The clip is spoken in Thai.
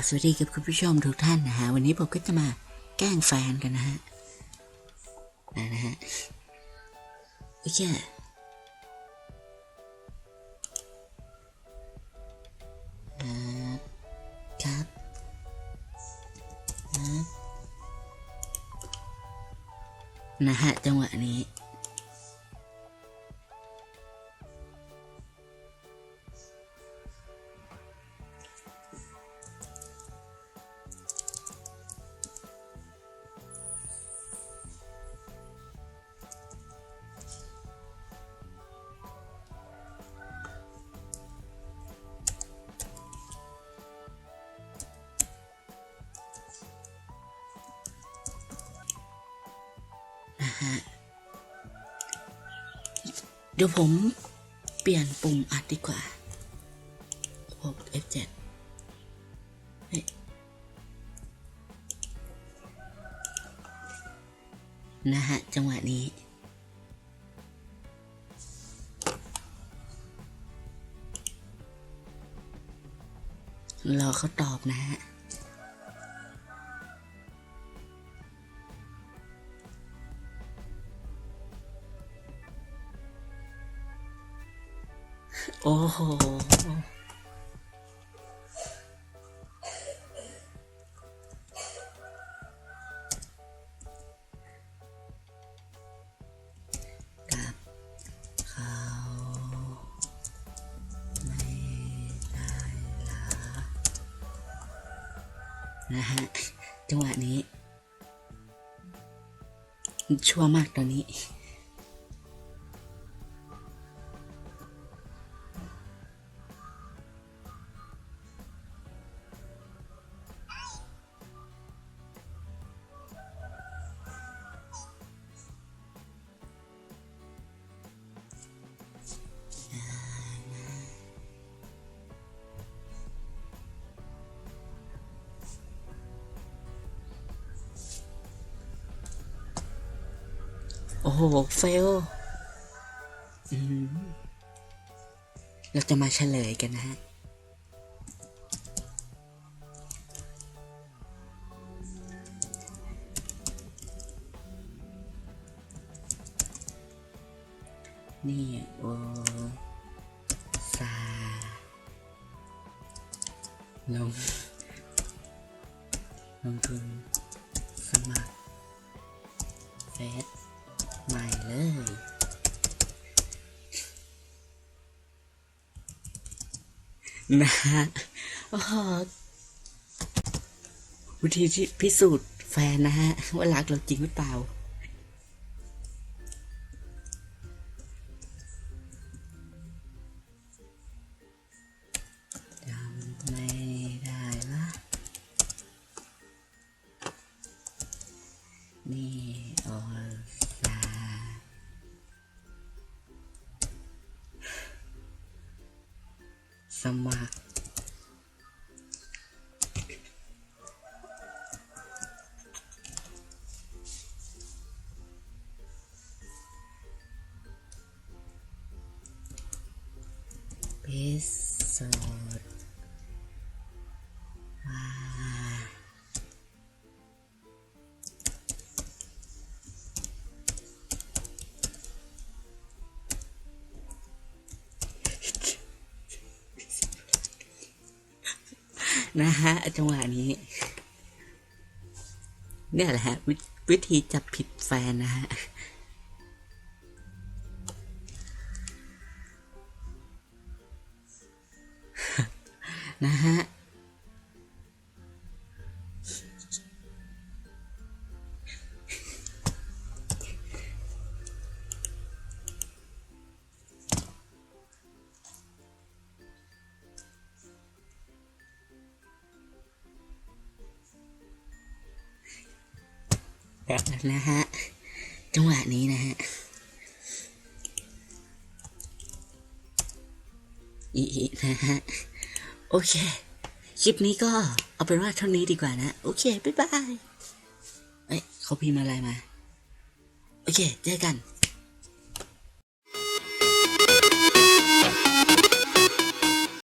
บสวัสดีกับคุณผู้ชมทุกท่านนะฮะวันนี้ผมก็จะมาแกล้งแฟนกันนะฮะนะฮะโอเคอ่าครับนะฮะจังหวะนี้ เดี๋ยวผมเปลี่ยนปุ่มอัดดีกว่าผม F7 นะฮะ จังหวะนี้รอเขาตอบนะฮะ โอ้โหกับเขาไม่ได้ละนะฮะจังหวะนี้ ชั่วมากตอนนี้ อ้โห เฟลเราจะมาเฉลยกันนะฮะ นี่โอซาลงลงทุนสมัครเฟส ใหม่เลย นะฮะวิธีที่พิสูจน์แฟนนะฮะ ว่ารักเราจริงหรือเปล่า สมั นะฮะจังหวะนี้ เนี่ยแหละฮะววิธีจับผิดแฟนนะฮะนะฮะ นะฮะ จังหวะนี้นะฮะอีนะฮะ โอเค คลิปนี้ก็เอาเป็นว่าเท่านี้ดีกว่านะ โอเค บ๊ายบาย เอ้ยเขาพิมพ์อะไรมา โอเค เจอกัน